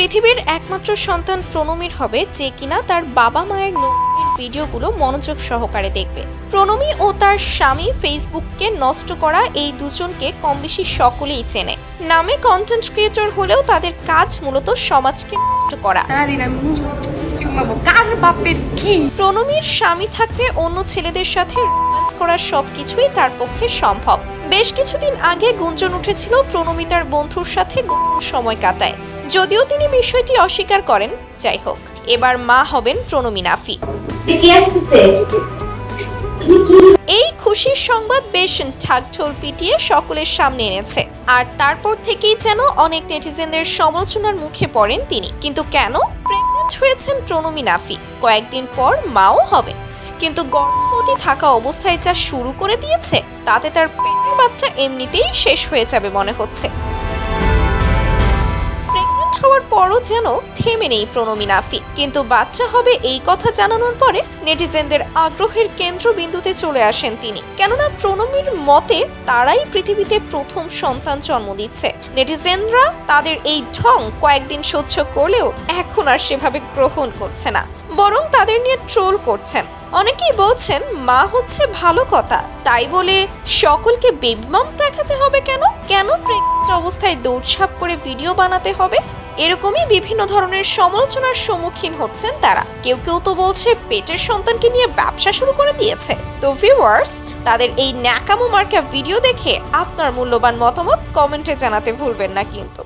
পৃথিবীর একমাত্র সন্তান প্রণমীর হবে যে কিনা তার বাবা মায়ের নগ্নের ভিডিওগুলো মনোযোগ সহকারে দেখবে। প্রণমী ও তার স্বামী ফেসবুককে নষ্ট করা এই দুজনকে কম বেশি সকলেই চেনে। নামে কন্টেন্ট ক্রিয়েটর হলেও তাদের কাজ মূলত সমাজকে নষ্ট করা। কার বাপের কি? প্রণমীর স্বামী থাকতে অন্য ছেলেদের সাথে রোম্যান্স করা সবকিছুই তার পক্ষে সম্ভব। বেশ কিছুদিন আগে গুঞ্জন উঠেছিল প্রণমী তার বন্ধুর সাথে গোপন সময় কাটায়। যদিও তিনি বিষয়টি অস্বীকার করেন যাই হোক এবার মা হবেন প্রণমী নাফি। এই খুশির সংবাদ বেশ ঢাকঢোল পিটিয়ে সকলের সামনে এনেছে আর তারপর থেকেই যেন অনেক নেটিজেনদের সমালোচনার মুখে পড়েন তিনি। কিন্তু কেন? প্রেগনেন্ট হয়েছেন প্রণমী নাফি কয়েকদিন পর মাও হবেন। কিন্তু গর্ভবতী থাকা অবস্থায় যা শুরু করে দিয়েছে তাতে তার পেটের বাচ্চা এমনিতেই শেষ হয়ে যাবে মনে হচ্ছে। পরও যেন থেমে নেই প্রণমী নাফি। কিন্তু বাচ্চা হবে এই কথা জানানোর পরে নেটিজেনদের আগ্রহের কেন্দ্রবিন্দুতে চলে আসেন তিনি। কেননা প্রণমীর মতে তারাই পৃথিবীতে প্রথম সন্তান জন্ম দিচ্ছে। নেটিজেনরা তাদের এই ঢং কয়েকদিন সহ্য করলেও এখন আর সেভাবে গ্রহণ করছে না। বরং তাদের নিয়ে ট্রোল করছেন। অনেকেই বলছেন, মা হচ্ছে ভালো কথা। তাই বলে সকলকে বেবমাম দেখাতে হবে কেন? কেন প্রেগনেন্ট অবস্থায় দৌড়ঝাঁপ করে ভিডিও বানাতে হবে? এরকমই বিভিন্ন ধরনের সমালোচনার সম্মুখীন হচ্ছেন তারা। কেউ কেউ তো বলছে পেটের সন্তানকে নিয়ে ব্যবসা শুরু করে দিয়েছে। তো ভিউয়ার্স তাদের এই ন্যাকামো মার্কা ভিডিও দেখে আপনার মূল্যবান মতামত কমেন্টে জানাতে ভুলবেন না কিন্তু।